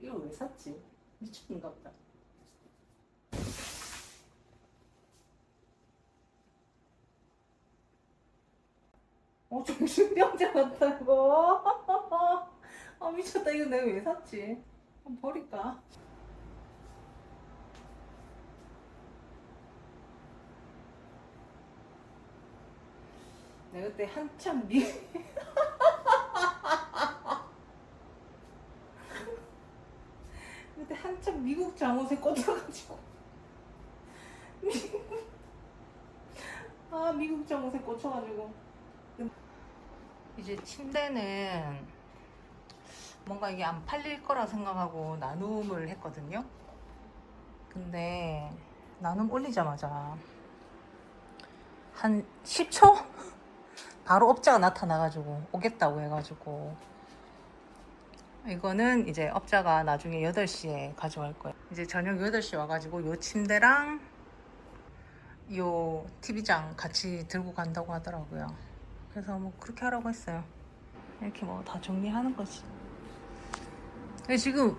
이거 왜 샀지? 미쳤는가 보다. 어, 정신병자 같다고. 아, 미쳤다. 이거 내가 왜 샀지? 한번 버릴까? 내가 그때 한참 미 그때 한참 미국 잠옷에 꽂혀가지고. 아 미국 잠옷에 꽂혀가지고. 이제 침대는 뭔가 이게 안 팔릴 거라 생각하고 나눔을 했거든요. 근데 나눔 올리자마자 한 10초? 바로 업자가 나타나가지고 오겠다고 해가지고 이거는 이제 업자가 나중에 8시에 가져갈 거예요. 이제 저녁 8시 와가지고 요 침대랑 요 TV장 같이 들고 간다고 하더라고요. 그래서 뭐 그렇게 하라고 했어요. 이렇게 뭐 다 정리하는 거지. 근데 지금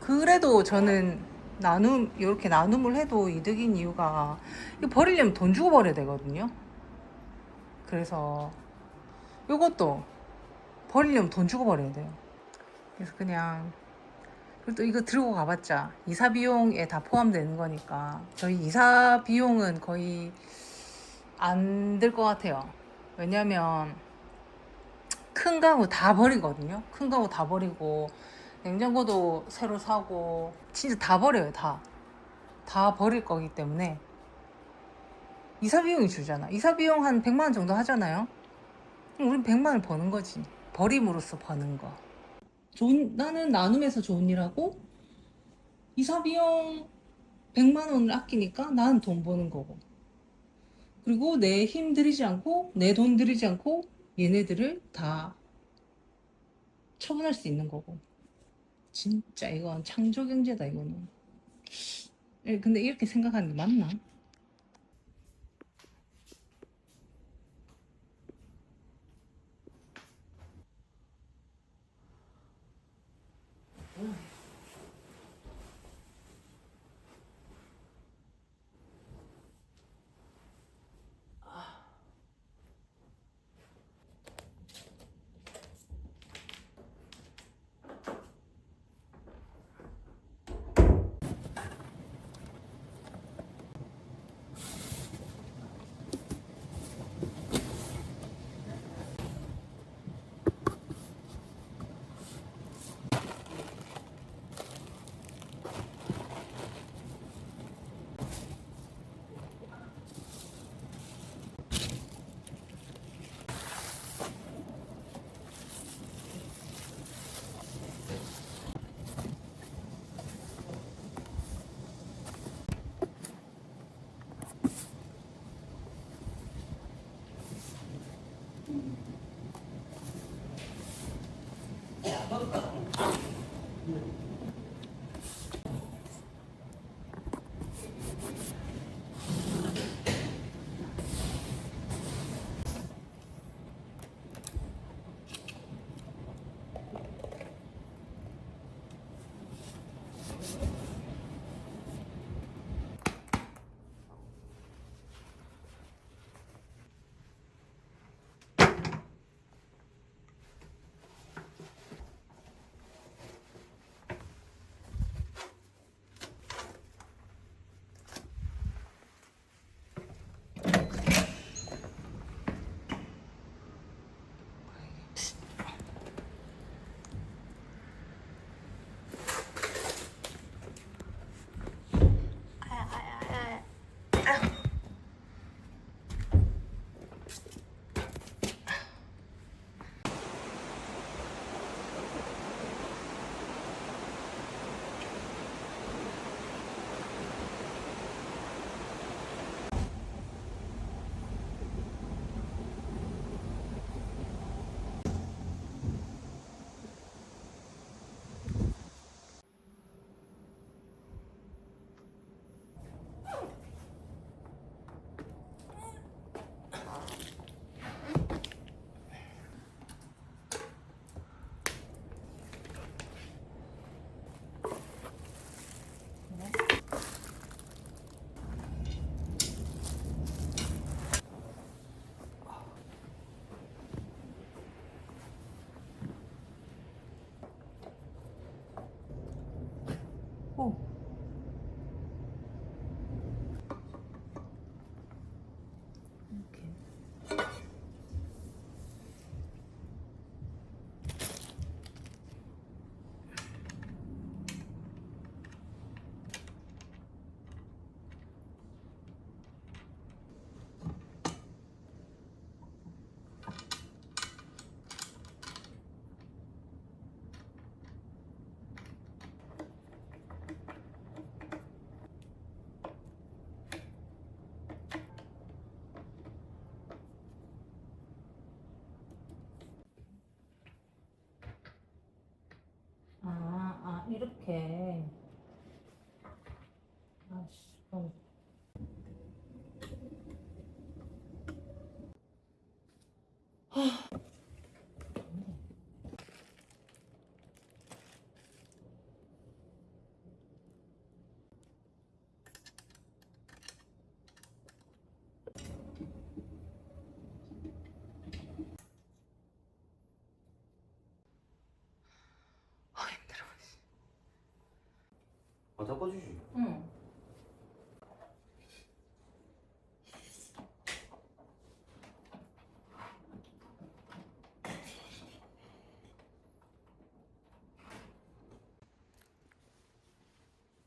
그래도 저는 나눔 이렇게 나눔을 해도 이득인 이유가 이거 버리려면 돈 주고 버려야 되거든요. 그래서 이것도 버리려면 돈 주고 버려야 돼요. 그래서 그냥 그리고 또 이거 들고 가봤자 이사 비용에 다 포함되는 거니까 저희 이사 비용은 거의 안 들 것 같아요. 왜냐면 큰 가구 다 버리거든요. 큰 가구 다 버리고 냉장고도 새로 사고 진짜 다 버려요. 다. 다 버릴 거기 때문에 이사 비용이 주잖아. 이사 비용 한 100만 원 정도 하잖아요. 우린 100만 원 버는 거지. 버림으로써 버는 거. 좋은 나는 나눔해서 좋은 일 하고 이사 비용 100만 원을 아끼니까 나는 돈 버는 거고. 그리고 내 힘 들이지 않고 내 돈 들이지 않고 얘네들을 다 처분할 수 있는 거고. 진짜 이건 창조 경제다 이거는. 예, 근데 이렇게 생각하는 게 맞나? 이렇게. 아씨, 아, 닦아주지. 응.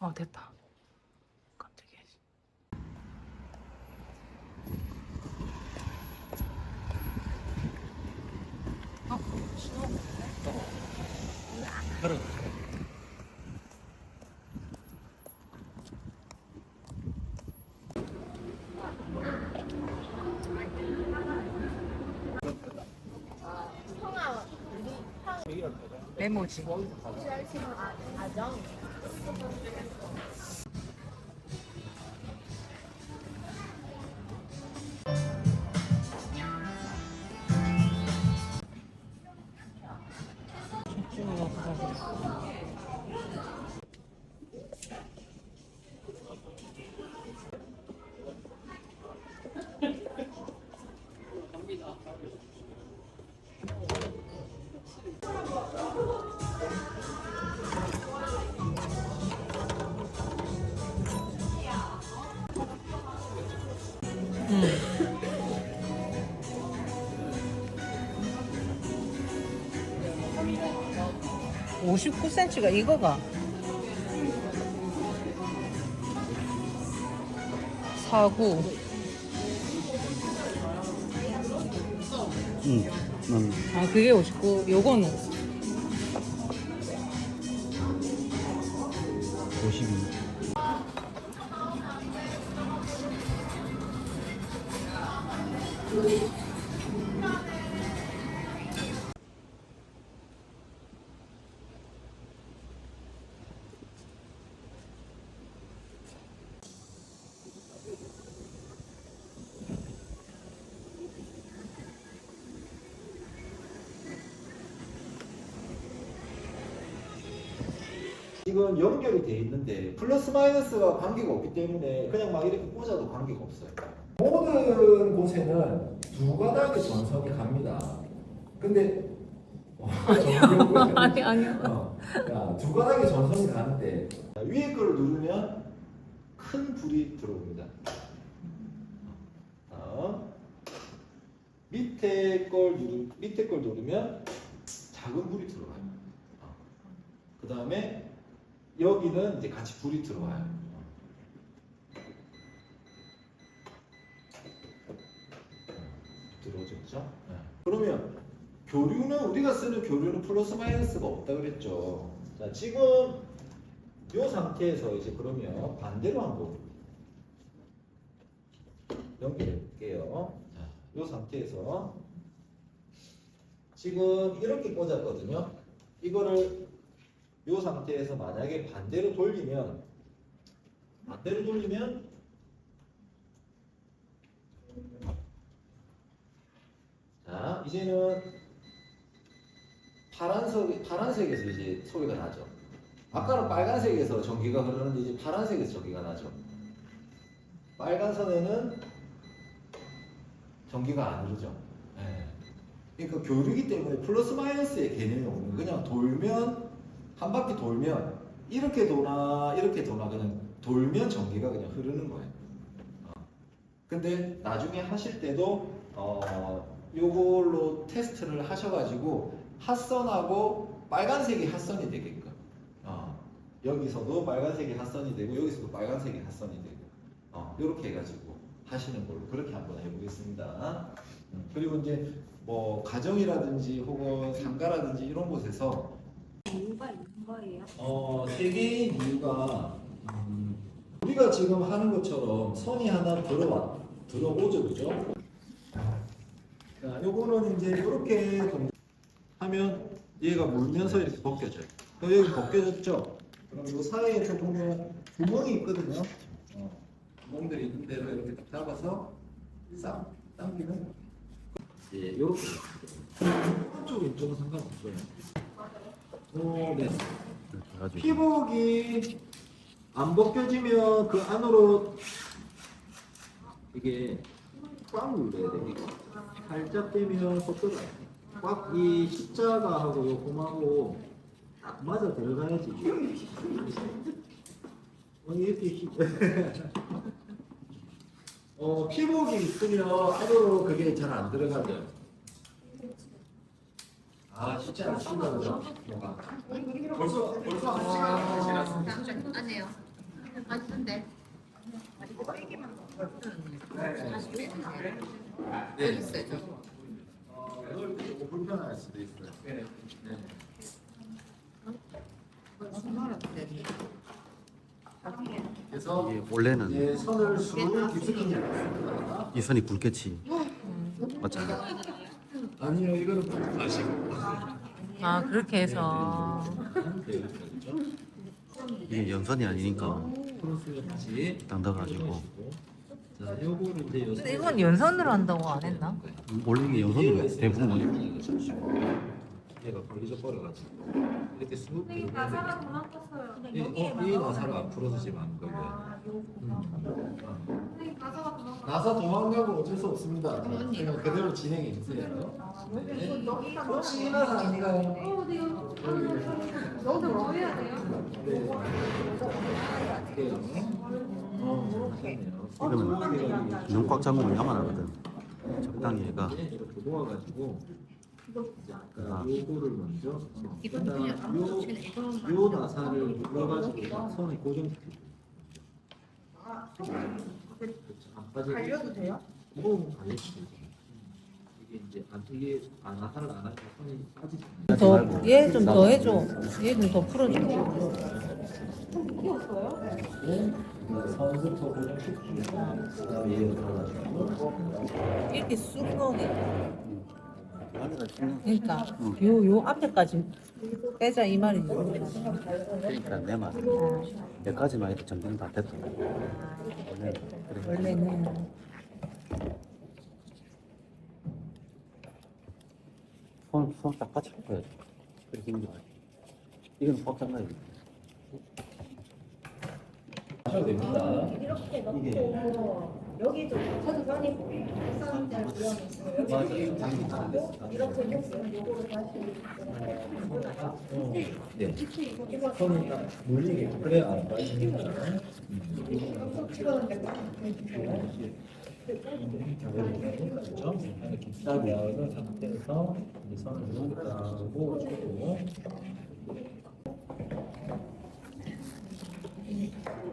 어 됐다. 깜짝이야. 어? 신호? 그래. 메모지. 59cm가 이거가. 사구. 응. 난아 그게 59 요거는 지금 연결이 돼 있는데 플러스 마이너스가 관계가 없기 때문에 그냥 막 이렇게 꽂아도 관계가 없어요. 모든 곳에는 두 가닥의 전선이 갑니다. 근데 아니 아니요 어, 야, 두 가닥의 전선이 가는데 자, 위에 걸 누르면 큰 불이 들어옵니다. 어, 밑에 걸 누르 밑에 걸 누르면 작은 불이 들어와요. 어. 그 다음에 여기는 이제 같이 불이 들어와요. 들어오죠, 그죠? 네. 그러면 교류는 우리가 쓰는 교류는 플러스 마이너스가 없다 그랬죠. 자, 지금 이 상태에서 이제 그러면 반대로 한번 연결해 볼게요. 자, 이 상태에서 지금 이렇게 꽂았거든요. 이거를 이 상태에서 만약에 반대로 돌리면 반대로 돌리면 자 이제는 파란색 파란색에서 이제 소리가 나죠. 아까는 빨간색에서 전기가 흐르는데 이제 파란색에서 전기가 나죠. 빨간 선에는 전기가 안 흐르죠. 예. 그러니까 교류기 때문에 플러스 마이너스의 개념이 없는. 그냥 돌면 한 바퀴 돌면 이렇게 도나 이렇게 도나 그냥 돌면 전기가 그냥 흐르는 거예요. 어. 근데 나중에 하실 때도 어 요걸로 테스트를 하셔가지고 핫선하고 빨간색이 핫선이 되게끔 어 여기서도 빨간색이 핫선이 되고 여기서도 빨간색이 핫선이 되고 어 이렇게 해가지고 하시는 걸로 그렇게 한번 해보겠습니다. 음, 그리고 이제 뭐 가정이라든지 혹은 상가라든지 이런 곳에서 이유가 있는 거예요? 어, 세 개의 이유가 음, 우리가 지금 하는 것처럼 선이 하나 들어와 들어오죠, 그죠? 자, 요거는 이제 이렇게 동- 하면 얘가 물면서 이렇게 벗겨져요. 그럼 여기 벗겨졌죠? 그럼 요 사이에 또 보면 구멍이 있거든요. 어, 잡아서 싹 당기면 예, 이렇게 오른쪽 왼쪽은 상관없어요. 어, 네. 피복이 안 벗겨지면 그 안으로 이게 꽉 눌러야 돼. 이거. 살짝 빼면 속 들어가요. 꽉이 십자가하고 요 홈하고 딱 맞아 들어가야지. 어, 이렇게 히- 어, 피복이 있으면 안으로 그게 잘 안 들어가죠. 아, 쉽지 않습니다. 그죠? 뭐가. 벌써 벌써 한 시간 지났습니다. 아니에요. 맛있는데. 네. 어, 이걸 좀 불편할 수도 있어요. 네. 그래서 이게 원래는 이제 선을 쑥 깊숙이 잡았습니다. 이 선이 굵겠지 맞잖아 아니요, 이거는 마시고. 아 그렇게 해서. 이게 연선이 아니니까 자, 이제 요 근데 이건 연선으로 한다고 안 했나? 원래 이게 연선으로 대부분 얘가 걸리적 버려가지고. 이렇게 쑥 가사가 도망갔어요. 이, 어, 이 나사를 앞으로 걸려요. 아, 선 나사 도망가고 어쩔 수 없습니다. 그냥 그대로 진행해 주세요. 네. 혹시 나사 아닌가요? 어, 네, 너도 뭐 해야 돼요? 네. 어, 괜찮네요. 그러면 눈꽉 잡으면 야만하거든 적당히 얘가 이렇게 모아가지고 아. 요거를 먼저 이건 그다음 그냥 요, 요 나사를 눌러가지고 손에 고정시켜. 안. 갈려도 돼요? 오, 갈려도. 이게 이제 안 이게 안 나사를 안 하면 손이 빠지잖아요. 더얘 좀 더 해줘. 얘 좀 더 풀어줘. 선부터 고정시키고 그다음에 얘를 들어가지고 이렇게 쑥 넣으니까. 그러니까 요 요 앞에까지 빼자 이 말이지. 그러니까 내 말. 여기까지만 해도 정리는 다 됐다 원래 그래 원래는 손 손딱 받쳐 줘야지 그렇게 힘들어 이건 꽉 잡아야 돼 하셔도 됩니다. 이렇게 넣고 이게 여기도 위험했어요. 맞아요. 장기 잘 됐어. 이렇게 했어요. 요거를 다시 네. 손이 딱 물리게 그래 안 빠지니까. 그렇죠? 이렇게 딱 나오는 상태에서 이제 손을 이렇게 따고 주고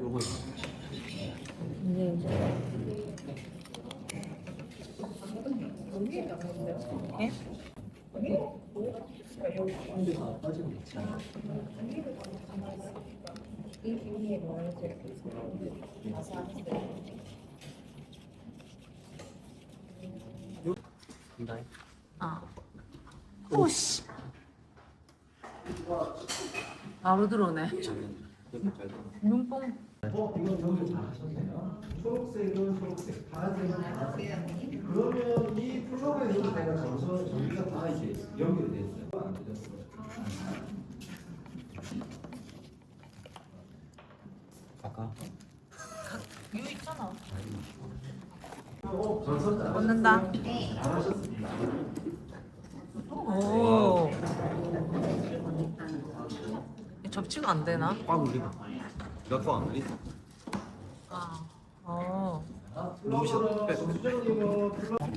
요거 이제 예? 손이 안 빠지고 있잖아. 아. 오씨. 바로 들어오네. 눈뽕. 어, 이건 여기 잘 하셨네요. 초록색은 초록색, 파란색은 파란색. 그러면 이 플러그에서 내가 전선 전기가 다 이제 연결이 됐어요. 안 되셨어요. 아까 요 있잖아. 잘하셨습니다. 오. 접치가 안 되나? 꽉 몇꽉안 울리 아. 어. 플러그는 수정님은 플러그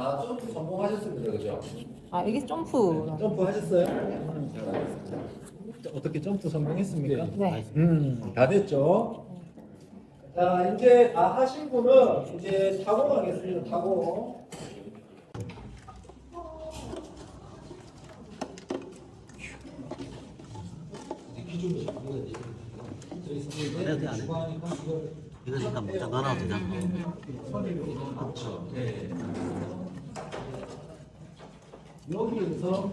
다 점프 성공하셨습니다, 그죠? 아 이게 점프. 점프 하셨어요? 어떻게 점프 성공했습니까? 네. 음, 다 됐죠? 자, 이제 다 하신 분은 이제 타고 가겠습니다, 타고. 해도 안 해. 이거 일단 못 담가놔도 되잖아 네. 여기에서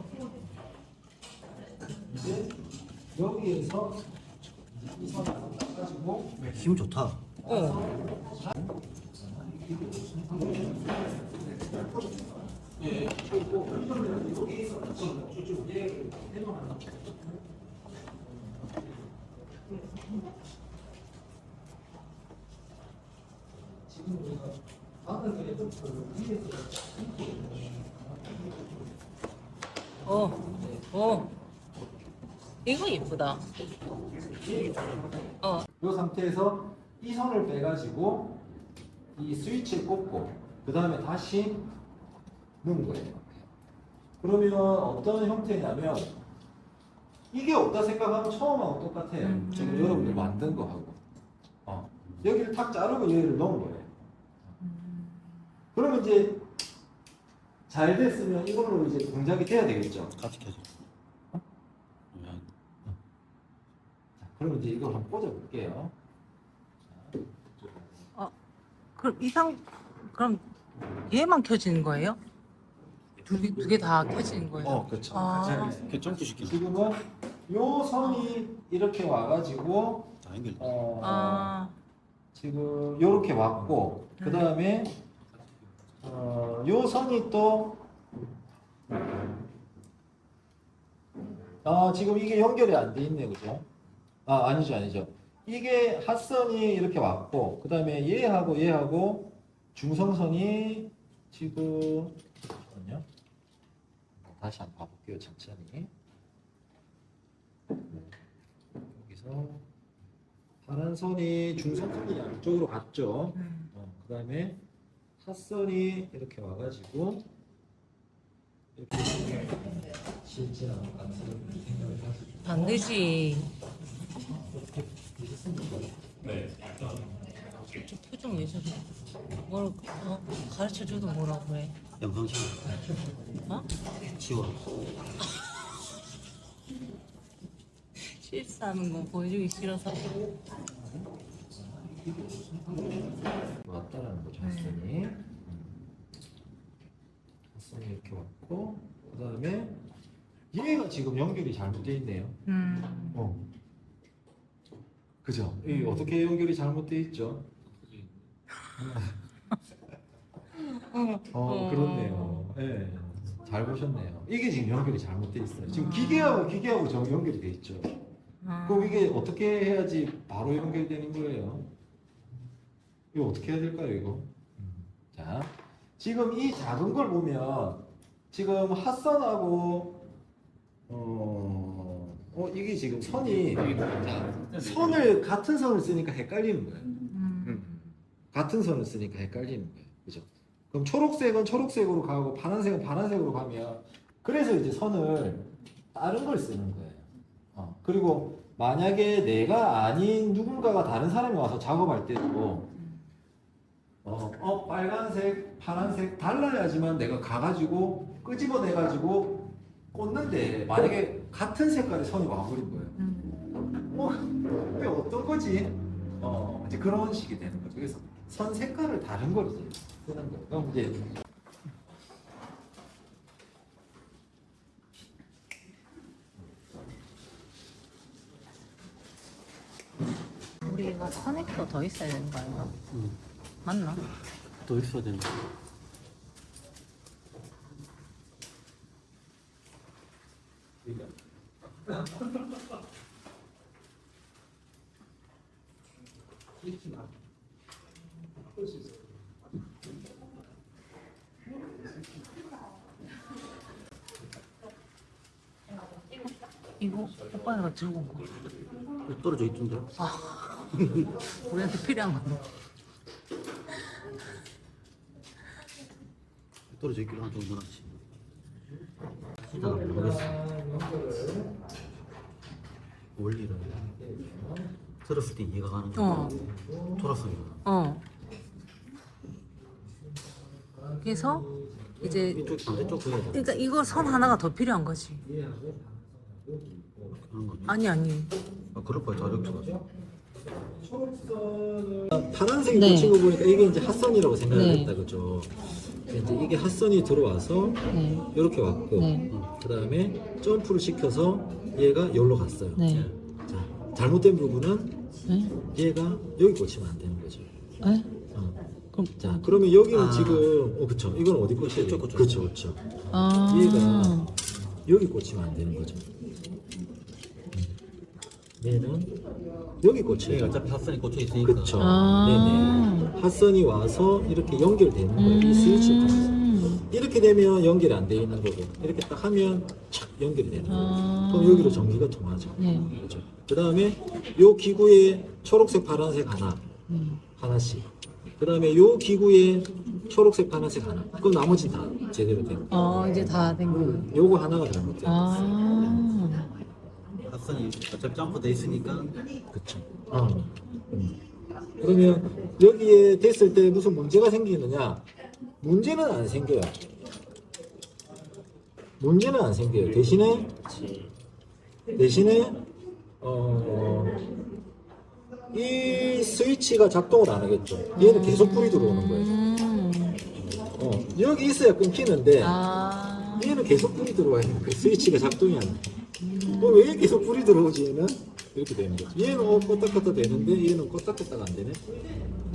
이제 여기에서 이 선을 가지고 힘 좋다. 어. 어, 어. 이거 예쁘다. 어, 이 상태에서 이 선을 빼가지고 이 스위치를 꽂고 그 다음에 다시 넣은 거예요. 그러면 어떤 형태냐면 이게 없다 생각하면 처음하고 똑같아요. 음. 지금 여러분들 만든 거하고 어. 여기를 탁 자르고 얘를 넣은 거예요. 그러면 이제 잘 됐으면 이걸로 이제 동작이 돼야 되겠죠. 같이 켜져. 어? 야, 자, 그러면 이제 이걸 한번 꽂아볼게요. 그럼 이상 그럼 얘만 켜지는 거예요? 두개 두 개 다 켜지는 거예요? 어, 그렇죠. 아. 이렇게 점프시키는 지금은 요 선이 이렇게 와가지고 다 연결. 어, 아, 지금 요렇게 왔고 그 다음에 어, 요 선이 또 아, 지금 이게 연결이 안 돼 있네 그죠? 아 아니죠 아니죠 이게 핫선이 이렇게 왔고 그 다음에 얘하고 얘하고 중성선이 지금 잠깐만요 다시 한번 봐볼게요 천천히 네. 여기서 파란 선이 중성선이 양쪽으로 갔죠 음. 어, 그 다음에 핫선이 이렇게 와가지고 이렇게 생각을 하시죠. 안 되지. 저 표정 왜 저래? 뭘 어, 가르쳐 줘도 뭐라 그래? 영상. 어? 치워. 실수하는 거 보여주기 싫어서. 왔다라는 거죠 핫선이 음. 핫선이 이렇게 왔고 그 다음에 얘가 지금 연결이 잘못되어 있네요 음. 어. 그죠? 이 어떻게 연결이 잘못되어 있죠? 어, 그렇네요. 예. 잘 보셨네요. 이게 지금 연결이 잘못되어 있어요. 지금 기계하고 기계하고 정 연결이 돼 있죠. 아. 그럼 이게 어떻게 해야지 바로 연결되는 거예요? 이거 어떻게 해야 될까요, 이거? 자, 지금 이 작은 걸 보면 지금 핫선하고 어, 어 이게 지금 선이 자, 선을 같은 선을 쓰니까 헷갈리는 거예요. 음. 같은 선을 쓰니까 헷갈리는 거예요. 그죠? 그럼 초록색은 초록색으로 가고 파란색은 파란색으로 가면 그래서 이제 선을 다른 걸 쓰는 거예요. 어, 그리고 만약에 내가 아닌 누군가가 다른 사람이 와서 작업할 때도 어, 어, 빨간색, 파란색 달라야지만 내가 가가지고 끄집어내가지고 꽂는데 만약에 같은 색깔의 선이 와버린 거예요. 음. 어, 이게 어떤 거지? 어, 이제 그런 식이 되는 거죠. 그래서 선 색깔을 다른 걸 이제 쓰는 거예요. 그럼 이제 우리가 커넥터 더 있어야 되는 거 아닌가? 응. 맞나? 더 있어야 되는 거. 이거 오빠가 들고 온 거. 떨어져 있던데. 아, 우리한테 필요한 거. 떨어져 있기로 한 정도 놨지. 자, 모르겠어. 원리를 들었을 때 이해가 가는 어. 거. 돌았으니까. 어. 그래서 이제 이쪽 반대쪽 그래야 돼. 그러니까 이거 선 하나가 더 필요한 거지. 그런 거지. 아니 아니. 아, 그럴 거야 자격투가. 초록선을 파란색이 네. 꽂힌 거 보니까 이게 이제 핫선이라고 생각하겠다 네. 그죠? 이제 이게 핫선이 들어와서 네. 이렇게 왔고 네. 그 다음에 점프를 시켜서 얘가 여기로 갔어요. 네. 자, 잘못된 부분은 네? 얘가 여기 꽂히면 안 되는 거죠. 네? 어. 그럼 자, 그러면 여기는 아. 지금 어 그쵸. 이건 어디 꽂혀야 돼? 꽂혀요. 그렇죠, 그렇죠. 아. 얘가 여기 꽂히면 안 되는 거죠. 음. 얘는 여기 얘가 돼. 어차피 합선이 꽂혀 있으니까. 그렇죠. 아. 네네. 핫선이 와서 이렇게 연결되는 거예요. 이 스위치를 통해서. 음. 이렇게 되면 연결이 안 돼 있는 거고 이렇게 딱 하면 착 연결이 되는 거예요. 아. 그럼 여기로 전기가 통하죠. 네. 그렇죠. 그 다음에 요 기구에 초록색, 파란색 하나, 음. 하나씩. 그 다음에 요 기구에 초록색, 파란색 하나. 그럼 나머지 다 제대로 된 거. 어, 이제 다 된 거예요. 요거 하나가 잘못된 거. 아. 합선이 어차피 점프돼 있으니까. 그렇죠. 어. 음. 그러면 여기에 됐을 때 무슨 문제가 생기느냐? 문제는 안 생겨요. 문제는 안 생겨요. 대신에 대신에 어, 이 스위치가 작동을 안 하겠죠. 얘는 계속 불이 들어오는 거예요. 음. 어, 여기 있어야 끊기는데 아. 얘는 계속 불이 들어와야 돼. 그 스위치가 작동이 안 돼. 그럼 왜 계속 불이 들어오지 얘는? 이렇게 되는 거죠. 얘는 어, 껐다 껐다 되는데 얘는 껐다 껐다가 안 되네.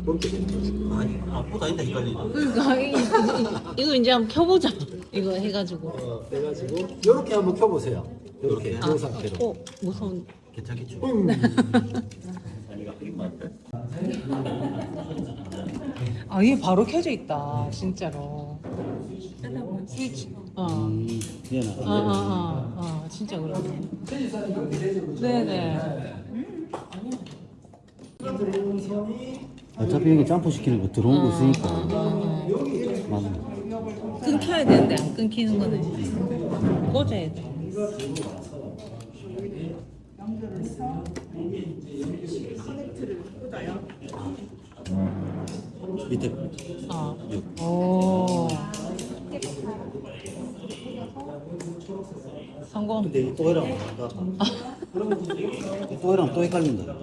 그렇게 되는 거죠. 아니, 앞보다 있다 헷갈리네. 그러니까 이- 이- 이거 이제 한번 켜보자. 이거 해가지고. 어, 그래가지고 이렇게 한번 켜보세요. 이렇게 이 아, 상태로. 어, 무서운. 괜찮겠죠? 음. 아, 얘 바로 켜져 있다. 진짜로. 스위치. 어. 음, 얘는 어, 어, 어, 어, 진짜 그러네. 네네. 들어온 선이 어차피 여기 점프 시키는 거 들어온 거 있으니까. 어, 여기 맞네. 끊겨야 되는데 안 끊기는 거네. 꽂아야 돼. 밑에 어. 오. 성공. 근데 또 해라면 또 해라면 또 헷갈린다.